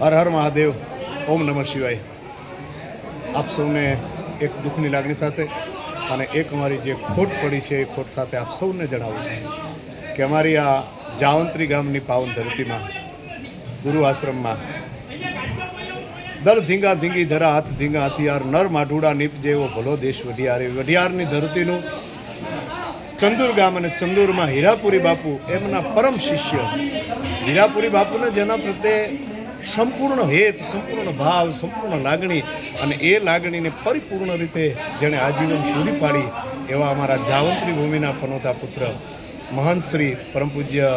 હર હર મહાદેવ. ઓમ નમઃ શિવાય. આપ સૌને એક દુઃખની લાગણી સાથે અને એક અમારી જે ખોટ પડી છે એ ખોટ સાથે આપ સૌને જણાવું કે અમારી આ જાવંત્રી ગામની પાવન ધરતીમાં, ગુરુ આશ્રમમાં, દર ધીંગા ધીંગી ધરા હાથ ધીંગા હથિયાર, નર માઢુડા નીપ જેવો ભલો દેશ વઢિયાર એ વઢિયારની ધરતીનું ચંદુર ગામ અને ચંદુરમાં હીરાપુરી બાપુ, એમના પરમ શિષ્ય. હીરાપુરી બાપુને જેના પ્રત્યે સંપૂર્ણ હેત, સંપૂર્ણ ભાવ, સંપૂર્ણ લાગણી અને એ લાગણીને પરિપૂર્ણ રીતે જેણે આજીવન પૂરી પાડી એવા અમારા જાવંત્રી ભૂમિના પનોતા પુત્ર મહંત શ્રી પરમ પૂજ્ય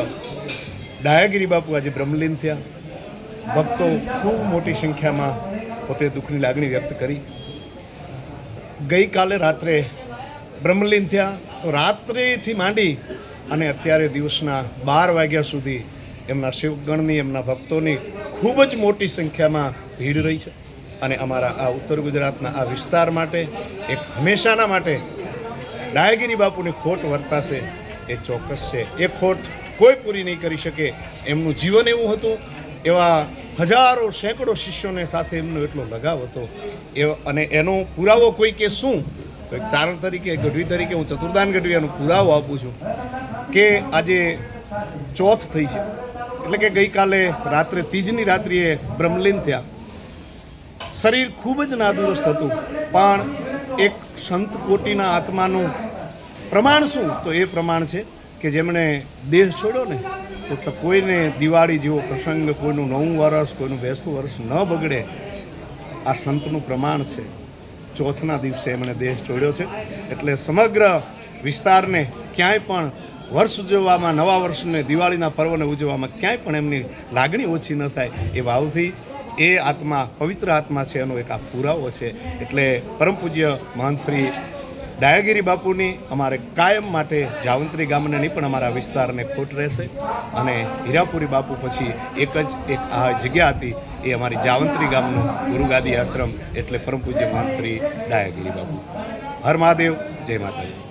ડાયાગીરી બાપુ આજે બ્રહ્મલીન થયા. ભક્તો ખૂબ મોટી સંખ્યામાં પોતે દુઃખની લાગણી વ્યક્ત કરી. ગઈકાલે રાત્રે બ્રહ્મલીન થયા તો રાત્રિથી માંડી અને અત્યારે દિવસના બાર વાગ્યા સુધી એમના શિવગણની, એમના ભક્તોની ખૂબ જ મોટી સંખ્યામાં ભીડ રહી છે. અને અમારા આ ઉત્તર ગુજરાતના આ વિસ્તાર માટે એક હંમેશાના માટે ડાયગીરી બાપુની ખોટ વર્તાશે, એ ચોક્કસ છે. એ ખોટ કોઈ પૂરી નહીં કરી શકે. એમનું જીવન એવું હતું, એવા હજારો સેંકડો શિષ્યોને સાથે એમનો એટલો લગાવ હતો. એ અને એનો પુરાવો કોઈ કે શું? તો ચારણ તરીકે ગઢવી તરીકે હું ચતુર્દાન ગઢવી એનો પુરાવો આપું છું કે આજે ચોથ થઈ છે. એટલે કે ગઈકાલે રાત્રે તીજની રાત્રિએ બ્રહ્મલીન થયા. શરીર ખૂબ જ નાદુરસ્ત હતું, પણ એક સંત કોટીના આત્માનું પ્રમાણ શું? તો એ પ્રમાણ છે કે જેમણે દેહ છોડ્યો ને, તો કોઈને દિવાળી જેવો પ્રસંગ, કોઈનું નવું વર્ષ કોઈનું બેસતું વર્ષ ન બગડે, આ સંતનું પ્રમાણ છે. ચોથના દિવસે એમણે દેહ છોડ્યો છે. એટલે સમગ્ર વિસ્તારને ક્યાંય પણ વર્ષ ઉજવવામાં, નવા વર્ષને દિવાળીના પર્વને ઉજવવામાં ક્યાંય પણ એમની લાગણી ઓછી ન થાય એ ભાવથી એ આત્મા, પવિત્ર આત્મા છે એનો એક આ પુરાવો છે. એટલે પરમ પૂજ્ય મહંત ડાયાગીરી બાપુની અમારે કાયમ માટે જાવંત્રી ગામને નહીં પણ અમારા વિસ્તારને ખોટ રહેશે અને હીરાપુરી બાપુ પછી એક જ એક આ જગ્યા હતી એ અમારી જાવંત્રી ગામનું ગુરુગાદી આશ્રમ એટલે પરમ પૂજ્ય મહંત ડાયાગીરી બાપુ. હર મહાદેવ, જય માતાજી.